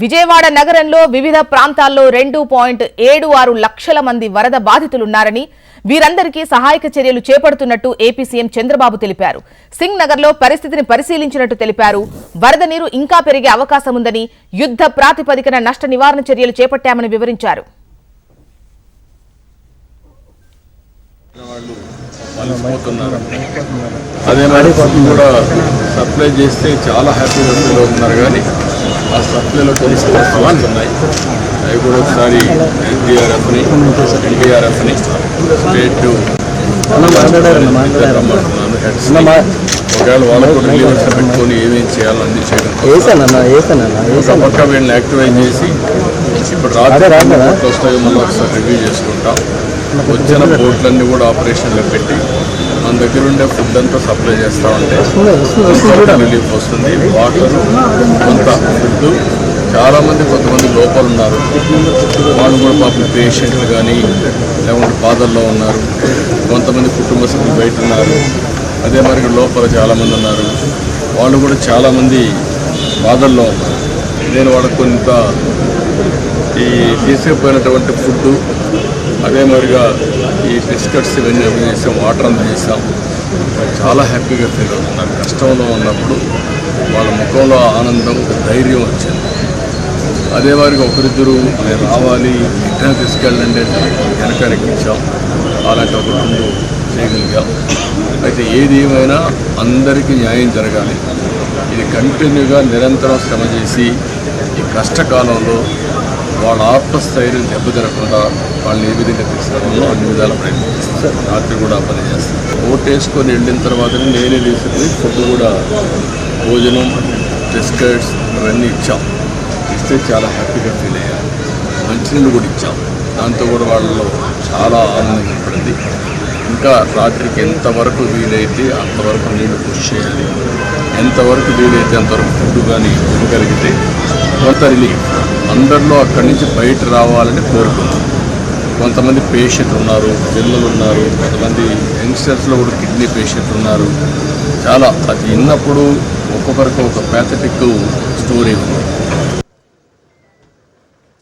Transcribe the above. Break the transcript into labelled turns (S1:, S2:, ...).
S1: విజయవాడ నగరంలో వివిధ ప్రాంతాల్లో రెండు పాయింట్ ఏడు ఆరు లక్షల మంది వరద బాధితులున్నారని వీరందరికీ సహాయక చర్యలు చేపడుతున్నట్టు ఏపీ సీఎం చంద్రబాబు తెలిపారు. సింగ్ నగర్లో పరిస్థితిని పరిశీలించినట్టు తెలిపారు. వరద నీరు ఇంకా పెరిగే అవకాశం ఉందని యుద్ధ ప్రాతిపదికన నష్ట నివారణ చర్యలు చేపట్టామని వివరించారు.
S2: అదే మరి కూడా సప్లై చేస్తే చాలా హ్యాపీగా ఉన్నారు కానీ ఆ సప్లైలో కొన్ని సమస్యలు ఉన్నాయి. అవి కూడా ఒకసారి ఎన్డీఆర్ఎఫ్ని ఎన్డీఆర్ఎఫ్ని స్టేట్. ఒకవేళ వాళ్ళు కూడా రిలీవర్స్ పెట్టుకొని ఏమేం చేయాలో అన్ని చేయడం పక్క వీళ్ళని యాక్టివేట్ చేసి ఇప్పుడు రాత్రి వస్తాయో మళ్ళీ ఒకసారి రివ్యూ చేసుకుంటాం. వచ్చిన బోట్లన్నీ కూడా ఆపరేషన్లో పెట్టి మన దగ్గర ఉండే ఫుడ్ అంతా సప్లై చేస్తా ఉంటే రిలీఫ్ వస్తుంది వాటర్ కొంత ఫుడ్ చాలా మంది కొంతమంది లోపల ఉన్నారు. వాళ్ళు కూడా పాపం పేషెంట్లు కానీ లేకుంటే బాధల్లో ఉన్నారు. కొంతమంది కుటుంబ సభ్యులు బయట ఉన్నారు. అదే మరి లోపల చాలామంది ఉన్నారు. వాళ్ళు కూడా చాలామంది బాధల్లో ఉన్నారు. నేను వాళ్ళకు కొంత ఈ తీసుకుపోయినటువంటి ఫుడ్ అదే మరిగా ఈ బిస్కెట్స్ ఇవన్నీ చేసాం వాటర్ అందజేసాం చాలా హ్యాపీగా ఫీల్ నాకు కష్టంలో ఉన్నప్పుడు వాళ్ళ ముఖంలో ఆనందం ధైర్యం వచ్చింది. అదే వారికి ఒకరిద్దరు నేను రావాలి ఇట్లా తీసుకెళ్ళండి అంటే వెనకరికించాం అలాంటి ఒక రెండు చేయగలిగాం. అయితే ఏది ఏమైనా అందరికీ న్యాయం జరగాలి. ఇది కంటిన్యూగా నిరంతరం శ్రమ చేసి ఈ కష్టకాలంలో వాళ్ళ ఆత్మస్థైర్యం దెబ్బతినకుండా వాళ్ళని ఏ విధంగా తీసుకురావాలో అన్ని విధాల ప్రయత్నిస్తాను రాత్రి కూడా పని ఓటు వేసుకొని వెళ్ళిన తర్వాతనే నేనే తీసుకుని ఫుడ్ కూడా భోజనం బిస్కెట్స్ ఇవన్నీ ఇచ్చాం. ఇస్తే చాలా హ్యాపీగా ఫీల్ అయ్యారు మంచినీళ్ళు కూడా ఇచ్చాం. దాంతో కూడా వాళ్ళలో చాలా ఆనందం ఏర్పడింది. ఇంకా రాత్రికి ఎంతవరకు వీలైతే అంతవరకు నీళ్ళు కృషి చేయాలి. ఎంతవరకు వీలైతే అంతవరకు ఫుడ్ కానీ ఇవ్వగలిగితే కొంత రిలీఫ్. అందరిలో అక్కడి నుంచి బయట రావాలని కోరుకున్నాం కొంతమంది పేషెంట్ ఉన్నారు పిల్లలు ఉన్నారు కొంతమంది యంగ్స్టర్స్లో కూడా కిడ్నీ పేషెంట్ ఉన్నారు. చాలా అది విన్నప్పుడు ఒక్కొక్కరికి ఒక ప్యాథటిక్ స్టోరీ ఉంది.